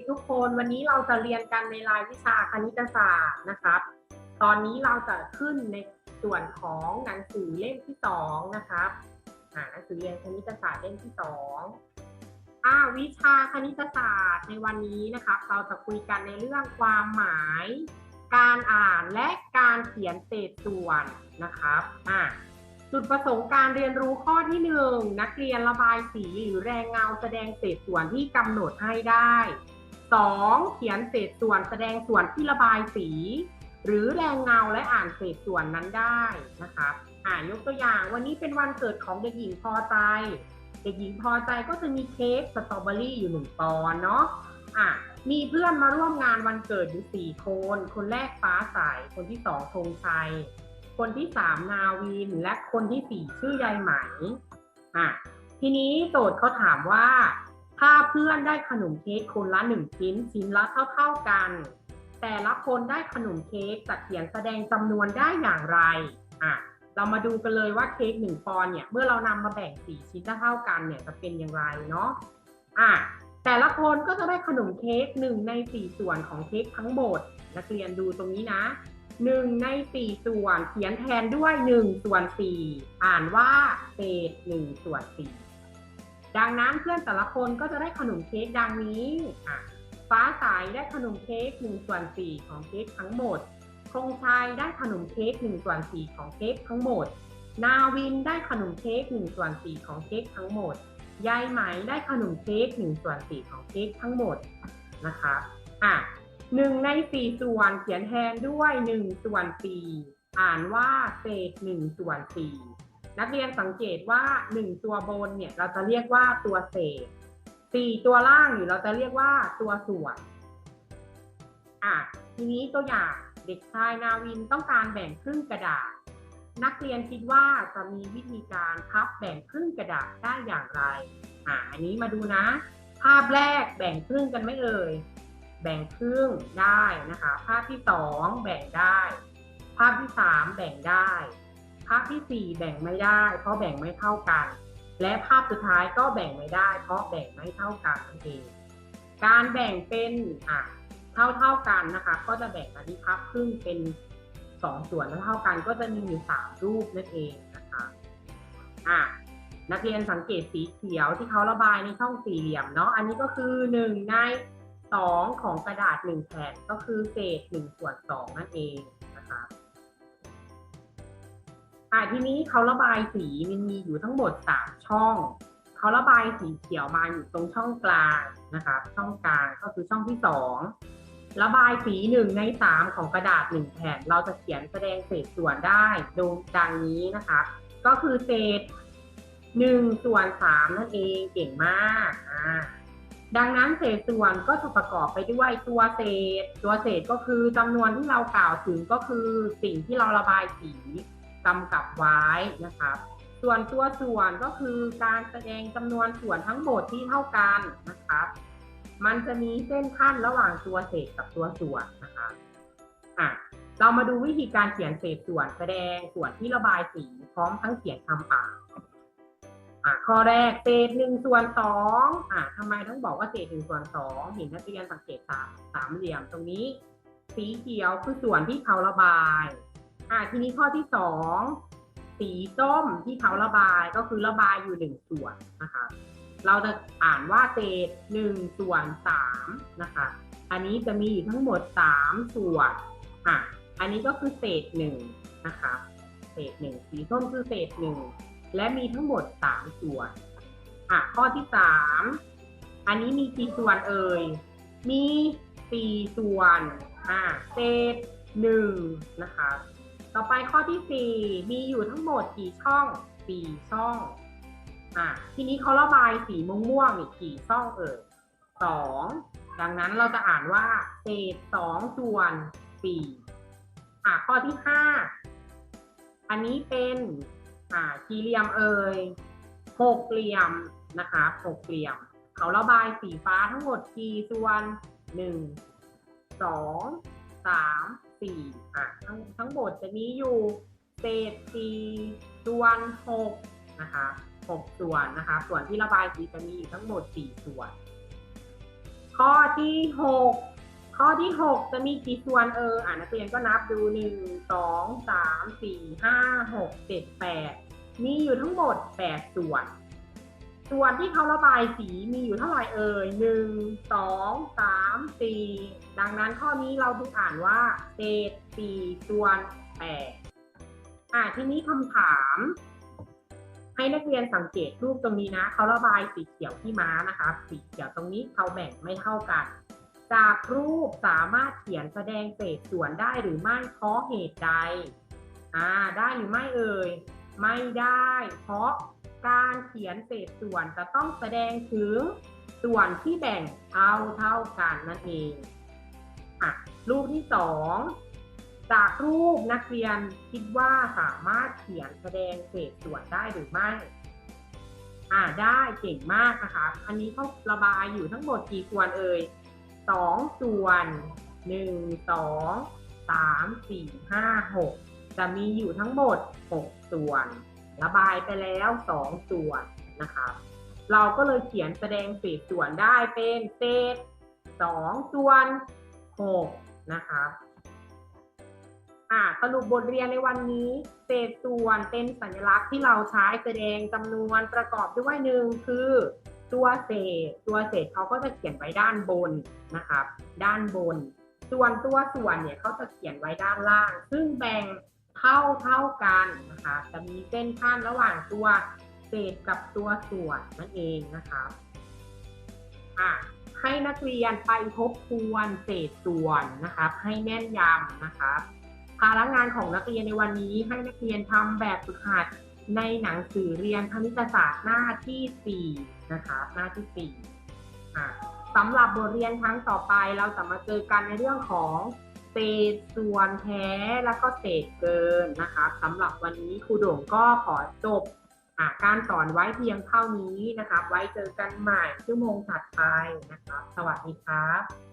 ็กๆทุกคนวันนี้เราจะเรียนกันในรายวิชาคณิตศาสตร์นะครับ ตอนนี้เราจะขึ้นในส่วนของหนังสือเล่มที่สองนะครับอ่าหนังสือเรียนคณิตศาสตร์เล่มที่สองอ่าวิชาคณิตศาสตร์ในวันนี้นะครับ เราจะคุยกันในเรื่องความหมาย การอ่านและการเขียนเศษส่วนนะครับอ่าจุดประสงค์การเรียนรู้ข้อที่หนึ่งนักเรียนระบายสีหรือแรงเงาแสดงเศษส่วนที่กำหนดให้ได้ 2. เขียนเศษส่วนแสดงส่วนที่ระบายสี หรือแรงเงาและอ่านเศษส่วนนั้นได้นะครับอ่ายกตัวอย่างวันนี้เป็นวันเกิดของเด็กหญิงพอใจ เด็กหญิงพอใจก็จะมีเค้กสตรอเบอรี่อยู่หนึ่งปอนเนาะอะมีเพื่อนมาร่วมงานวันเกิดอยู่สี่คน คนแรกฟ้าใสคนที่สองธงชัย คนที่สามนาวิน และคนที่สี่ชื่อยายไหมอะทีนี้โจทย์เขาถามว่า ถ้าเพื่อนได้ขนมเค้กคนละหนึ่งชิ้นชิ้นละเท่า ๆกัน แต่ละคนได้ขนมเค้กจะเขียนแสดงจำนวนได้อย่างไรอะเรามาดูกันเลยว่าเค้กหนึ่งปอนเนี่ยเมื่อเรานำมาแบ่งสี่ชิ้นเท่ากันเนี่ยจะเป็นอย่างไรเนาะอะแต่ละคนก็จะได้ขนมเค้กหนึ่งในสี่ส่วนของเค้กทั้งหมด นักเรียนดูตรงนี้นะหนึ่งในสี่ส่วนเขียนแทนด้วยหนึ่งส่วนสี่อ่านว่าเศษหนึ่งส่วนสี่ ดังนั้นเพื่อนแต่ละคนก็จะได้ขนมเค้กดังนี้อะฟ้าใสได้ขนมเค้กหนึ่งส่วนสี่ของเค้กทั้งหมดคงชัยได้ขนมเค้กหนึ่งส่วนสี่ของเค้กทั้งหมด นาวินได้ขนมเค้กหนึ่งส่วนสี่ของเค้กทั้งหมด ยายไหมได้ขนมเค้กหนึ่งส่วนสี่ของเค้กทั้งหมดนะคะอะหนึ่งในสี่ส่วนเขียนแทนด้วยหนึ่งส่วนสี่อ่านว่าเศษหนึ่งส่วนสี่ นักเรียนสังเกตว่าหนึ่งตัวบนเนี่ยเราจะเรียกว่าตัวเศษสี่ตัวล่างอยู่เราจะเรียกว่าตัวส่วนอะทีนี้ตัวอย่างเด็กชายนาวินต้องการแบ่งครึ่งกระดาษ นักเรียนคิดว่าจะมีวิธีการพับแบ่งครึ่งกระดาษได้อย่างไรอะอันนี้มาดูนะ ภาพแรกแบ่งครึ่งกันไม่เอ่ยแบ่งครึ่งได้นะคะ ภาพที่สองแบ่งได้ ภาพที่สามแบ่งได้ ภาพที่สี่แบ่งไม่ได้ เพราะแบ่งไม่เท่ากัน และภาพสุดท้ายก็แบ่งไม่ได้ เพราะแบ่งไม่เท่ากันนั่นเอง การแบ่งเป็นอะเท่าเท่ากันนะคะ ก็จะแบ่งกันที่พับครึ่งเป็นสองส่วนเท่ากันก็จะมีอยู่สามรูปนั่นเองนะคะอะนักเรียนสังเกตสีเขียวที่เขาระบายในช่องสี่เหลี่ยมเนาะอันนี้ก็คือหนึ่งในสองของกระดาษหนึ่งแผ่นก็คือเศษหนึ่งส่วนสองนั่นเองนะคะ อ่าทีนี้เขาระบายสีมันมีอยู่ทั้งหมดสามช่องเขาระบายสีเขียวมาอยู่ตรงช่องกลางนะคะช่องกลางก็คือช่องที่สองระบายสีหนึ่งในสามของกระดาษหนึ่งแผ่น เราจะเขียนแสดงเศษส่วนได้ดยดังนี้นะคะ ก็คือเศษหนึ่งส่วนสามนั่นเองเก่งมากอ่าดังนั้นเศษส่วนก็จะประกอบไปด้วยตัวเศษ ตัวเศษก็คือจำนวนที่เรากล่าวถึงก็คือสิ่งที่เราระบายสี กำกับไว้นะครับ ส่วนตัวส่วนก็คือการแสดงจำนวนส่วนทั้งหมดที่เท่ากันนะครับ มันจะมีเส้นขั้นระหว่างตัวเศษกับตัวส่วนนะครับอะเรามาดูวิธีการเขียนเศษส่วนแสดงส่วนที่ระบายสีพร้อมทั้งเขียนคำอ่านอะข้อแรกเศษหนึ่งส่วนสองอะทำไมต้องบอกว่าเศษหนึ่งส่วนสองเห็นนักเรียนสังเกตสามสามเหลี่ยมตรงนี้ สีเขียวคือส่วนที่เขาระบาย อะทีนี้ข้อที่สองสีส้มที่เขาระบายก็คือระบายอยู่หนึ่งส่วนนะคะ เราจะอ่านว่าเศษหนึ่งส่วนสามนะคะ อันนี้จะมีอยู่ทั้งหมดสามส่วนอะอันนี้ก็คือเศษหนึ่งนะคะ เศษหนึ่งสีส้มคือเศษหนึ่งและมีทั้งหมด3ส่วนอะข้อที่3อันนี้มีกี่ส่วนเอ่ย มี4ส่วนอะเศษ1นะคะ ต่อไปข้อที่ 4 มีอยู่ทั้งหมดกี่ช่อง 4 ช่อง อะ ทีนี้เขาระบายสีม่วงๆอีกกี่ช่องเอ่ย2ดังนั้นเราจะอ่านว่าเศษ2ส่วน4อะข้อที่5อันนี้เป็นอ่ากี่เหลี่ยมเอ่ยหกเหลี่ยมนะคะหกเหลี่ยม เขาระบายสีฟ้าทั้งหมดกี่ส่วนหนึ่งสองสาม สี่อะทั้งทั้งหมดจะมีอยู่เศษสี่ส่วนหกนะคะหกส่วนนะคะ ส่วนที่ระบายสีจะมีอยู่ทั้งหมดสี่ส่วน ข้อที่หกข้อที่หกจะมีกี่ส่วนเอออ่านักเรียนก็นับดูหนึ่งสองสามสี่ห้าหกเจ็ดแปดมีอยู่ทั้งหมดแปดส่วน ส่วนที่เขาระบายสีมีอยู่เท่าไหร่เอ่ยหนึ่งสองสามสี่ดังนั้นข้อนี้เราจึงอ่านว่าเศษสี่ส่วนแปดอ่าทีนี้คำถาม ให้นักเรียนสังเกตรูปตรงนี้นะเขาระบายสีเขียวที่ม้านะคะสีเขียวตรงนี้เขาแบ่งไม่เท่ากัน จากรูปสามารถเขียนแสดงเศษส่วนได้หรือไม่เพราะเหตุใดอ่าได้หรือไม่เอ่ยไม่ได้ เพราะ การเขียนเศษส่วนจะต้องแสดงถึงส่วนที่แบ่งเท่าเท่ากันนั่นเองอะรูปที่สองจากรูปนักเรียนคิดว่าสามารถเขียนแสดงเศษส่วนได้หรือไม่อ่าได้เก่งมากนะคะ อันนี้เขาระบายอยู่ทั้งหมดกี่ส่วนเอ่ยสองส่วนหนึ่งสองสามสี่ห้าหกจะมีอยู่ทั้งหมดหกส่วน ระบายไปแล้วสองส่วนนะคะเราก็เลยเขียนแสดงเศษส่วนได้เป็นเศษสองส่วนหกนะคะอ่าสรุปบทเรียนในวันนี้ เศษส่วนเป็นสัญลักษณ์ที่เราใช้แสดงจำนวนประกอบด้วยหนึ่งคือตัวเศษ ตัวเศษเขาก็จะเขียนไว้ด้านบนนะครับ ด้านบน ส่วนตัวส่วนเนี่ยเขาจะเขียนไว้ด้านล่าง ซึ่งแบ่ง เท่าเท่ากันนะคะจะมีเส้นขั้นระหว่างตัวเศษกับตัวส่วนนั่นเองนะคะอะให้นักเรียนไปทบทวนเศษส่วนนะครับให้แม่นยำนะครับภาระงานของนักเรียนในวันนี้ให้นักเรียนทำแบบฝึกหัดในหนังสือเรียนคณิตศาสตร์หน้าที่4นะคะหน้าที่4อะสำหรับบทเรียนครั้งต่อไปเราจะมาเจอกันในเรื่องของ เศษส่วนแท้แล้วก็เศษเกินนะคะสำหรับวันนี้ครูโด่งก็ขอจบการสอนไว้เพียงเท่านี้นะคะ ไว้เจอกันใหม่ชั่วโมงถัดไปนะคะ สวัสดีครับ